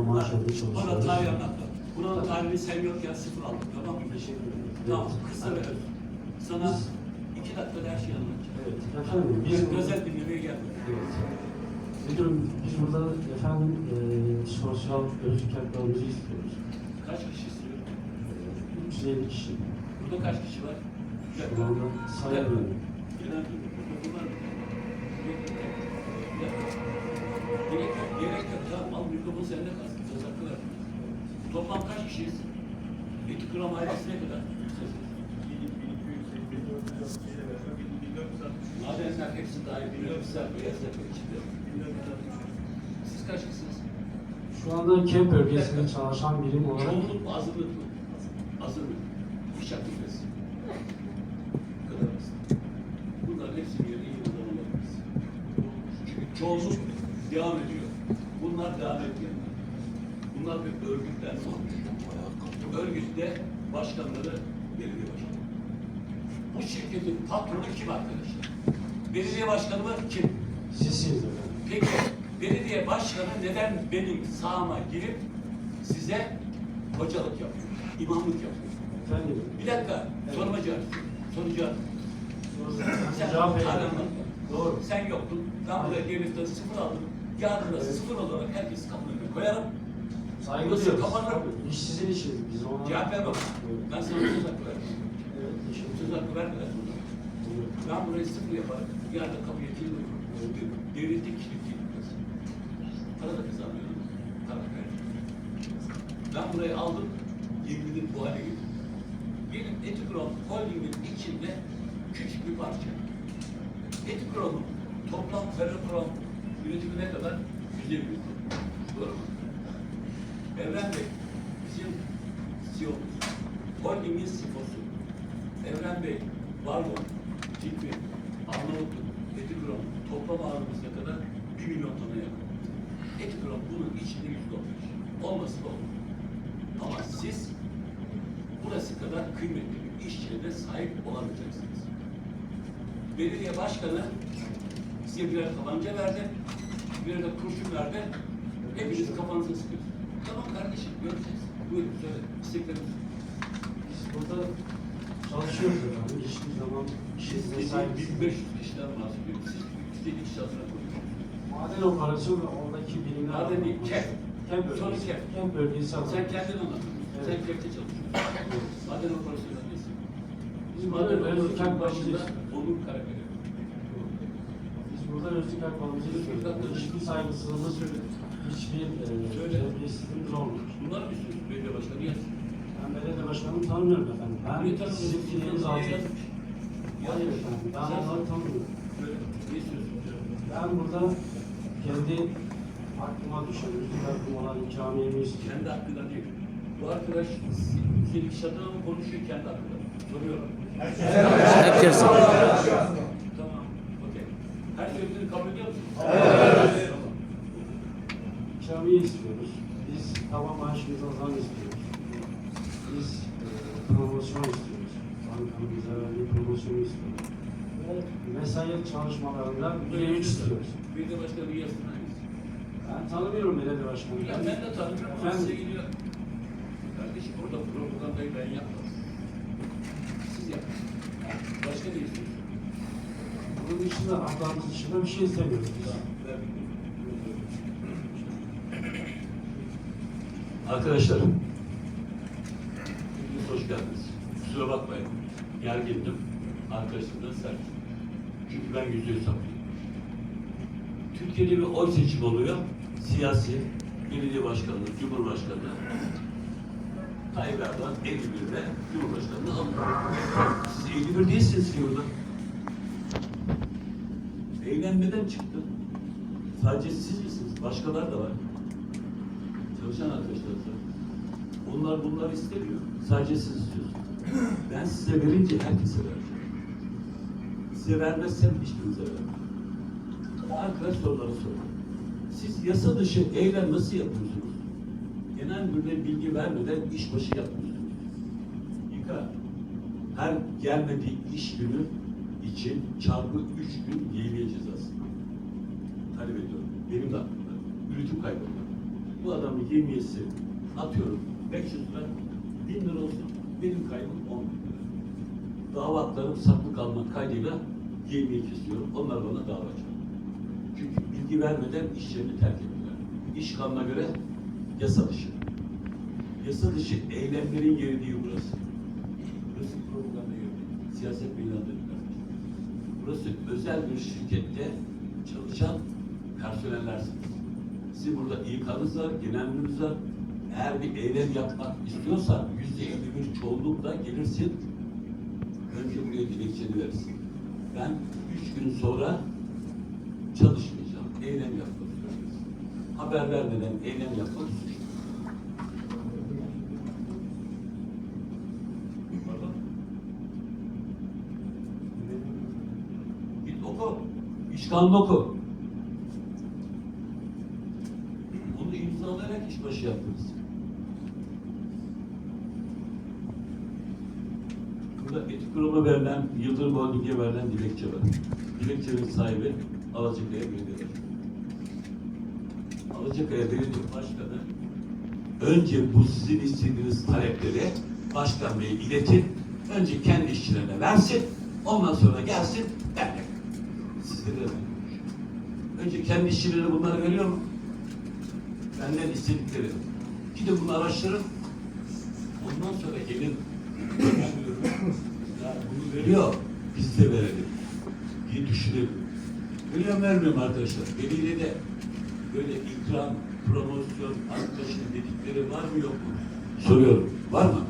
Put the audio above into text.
almaya Bana çalışıyoruz. tarih anlatma. Buranın tarihini sen yokken sıfır aldım tamam mı? Teşekkür ederim. Tamam kısa ver. Sana iki dakikada her şeyi anlatacağım. Evet. Efendim biz Biz özel dinlemeye geldik. Evet. Müdürüm biz burada efendim e, sosyal özgürlük haklarımızı istiyoruz. Kaç kişi istiyor? E, 350 kişi. Burada kaç kişi var? Bir Şu anda sayamıyorum. Genel müdür. Bunlar. Al mikrofon sende kalsın. Söz hakkı ver. Toplam kaç kişiyiz? Eti kuram ailesi ne kadar? Madenler hepsi dahil bilimsel beyaz yaka içinde. Siz kaç kişisiniz? Şu anda kent bölgesinde çalışan birim olarak Çoğunluk mu azınlık mı? Azınlık. İş aktifesi. Bu kadar basit. Bunların hepsini yerine iyi kullanılabiliriz. Çünkü çoğunluk devam ediyor. Bunlar devam etmiyor. Bunlar bir olmuş. Örgütte başkanları belediye başkanı. Bu şirketin patronu kim arkadaşlar? Belediye başkanı mı? Kim? sizsiniz efendim. Peki belediye başkanı neden benim sahama girip size hocalık yapıyor, imamlık yapıyor? Efendim. Bir dakika, soruma cevap. Sen Cevap. Doğru. Sen yoktun. Ben buraya gelirde sıfır aldım. Yarın da Evet. sıfır olarak herkes kapının önüne koyarım. Saygı duyuyoruz. kapanır. Tabii, İş sizin işiniz. Biz ona... Cevap ver bana. Evet. Ben sana söz hakkı verdim. Evet, teşekkür Söz hakkı vermeden. Ben burayı sıfır yaparım. Yarın kapıya kilitliyorum. Devletin kilitliyor burası. Para da kazanmıyorum. Para vermiyorum. Ben burayı aldım. Yeminli bu hale getirdim. Benim Etikrom Holding'in içinde küçük bir parça. Etikrom'un toplam ferrokrom üretimi ne kadar? Yüzde bir. Doğru mu? Evren Bey, bizim CEO'muz. Holding'in CFO'su. Evren Bey, Vargon, Tikvi, Arnavutluk, Etikrom toplam ağırlığımız ne kadar? 1 milyon tona yakın. Etikrom bunun içinde yüzde beş. Olması da olur. Ama siz burası kadar kıymetli bir işçiye de sahip olamayacaksınız. Belediye başkanı size birer tabanca verdi, birer de kurşun verdi. Hepiniz kafanıza sıkıyorsunuz. Tamam kardeşim göreceğiz. Buyurun söyle. İstekleriniz. Biz burada çalışıyoruz efendim. Hiçbir zaman işinize Siz sahip 1500 kişiden bahsediyorsunuz. Siz 350 kişi adına konuşuyorsunuz. Maden operasyonu ve oradaki birimler... Maden değil. Kent Sonra bölgesi. KEF. Kent bölgesi adına. Sen kendin anlatıyorsun. Sen Evet. kefte çalışıyorsun. Maden operasyonu neyse. Biz Maden operasyonu başında. Onur Karakaya. Biz burada hak balımızı istiyoruz. Hiçbir saygısızlığımız, hiçbir e, Söyle. terbiyesizliğimiz olmuyor. Bunlar mı istiyorsun? Belediye başkanı yazsın. Ben belediye başkanımı tanımıyorum efendim. Niye Ben tanımıyorsun? sizin Niye aldım. yazmış? Hayır efendim, ben Sen- onları tanımıyorum. Böyle, ne istiyorsun? Ben burada kendi aklıma düşen, özgür hakkım olan camiemi istiyorum. Kendi hakkında değil. Bu arkadaş senin iş adına mı konuşuyor kendi hakkında? Soruyorum. Herkes. Tamam. Okey. Her söylediğini kabul ediyor musun? Evet. Camiyi istiyoruz. Biz taban maaşımıza zam istiyoruz. Biz e, promosyon istiyoruz. Bankanın bize verdiği promosyonu istiyoruz. Ve mesai çalışmalarında bir üç istiyoruz. Bir de başka bir yazsın? Ben tanımıyorum belediye başkanı. Ya ben de tanımıyorum ama size geliyor. Kardeşim burada propagandayı ben yapmam. Siz yapın. Başka ne istiyorsun? Bunun dışında haklarımız dışında bir şey istemiyoruz biz. Ver bir- Arkadaşlar, hepiniz hoş geldiniz. Kusura bakmayın, gergindim. Arkadaşım da sert. Çünkü ben yüzde yüz. Türkiye'de bir oy seçimi oluyor. Siyasi, belediye başkanlığı, cumhurbaşkanlığı. Tayyip Erdoğan 51'de Cumhurbaşkanlığı alıyor. Siz 51 değilsiniz ki burada. Eğlenmeden çıktı. Sadece siz misiniz? Başkalar da var. Çalışan arkadaşlar da. Onlar bunları istemiyor. Sadece siz istiyorsunuz. Ben size verince herkese vereceğim. Size vermezsem hiçbirinize vermem. Arkadaş soruları sorun. Siz yasa dışı eylem nasıl yapıyorsunuz? Genel müdüre bilgi vermeden işbaşı yapıyorsunuz. Yıka. Her gelmediği iş günü için çarpı üç gün yevmiye cezası. Talep ediyorum. Benim de aklımda. Üretim kaybı var. Bu adamın yemiyesi atıyorum 500 lira, 1000 lira olsun benim kaybım 10 bin lira. Dava haklarım saklı kalmak kaydıyla yemiye kesiyorum. Onlar bana dava açıyor. Çünkü bilgi vermeden işlerini terk ettiler. İş kanuna göre yasa dışı. Yasa dışı eylemlerin yeri burası. Burası propaganda yeri. Siyaset kardeşim. Burası özel bir şirkette çalışan personellersiniz. Sizin burada İK'nız var, genel müdürünüz var. Eğer bir eylem yapmak istiyorsan yüzde elli bir çoğunlukla gelirsin. Önce buraya dilekçeni verirsin. Ben üç gün sonra çalışmayacağım. Eylem yapmak istiyorum. Haber vermeden eylem yapmak. Pardon? Git oku. Onu imzalayarak işbaşı yaptınız. Burada etik kuruma verilen, Yıldırım Holding'e verilen dilekçe var. Dilekçenin sahibi Alacakaya Belediye Alacakaya Belediye Başkanı önce bu sizin istediğiniz talepleri Başkan Bey'e iletin. Önce kendi işçilerine versin. Ondan sonra gelsin benle. Sizlere de Önce kendi işçilerine bunları veriyor mu? Benden istedikleri. Gidin bunu araştırın. Ondan sonra gelin. ya bunu veriyor. Biz de verelim. diye düşünelim. Veriyor mu vermiyor mu arkadaşlar? Belediye de böyle ikram, promosyon, arkadaşın dedikleri var mı yok mu? Soruyorum. Var mı?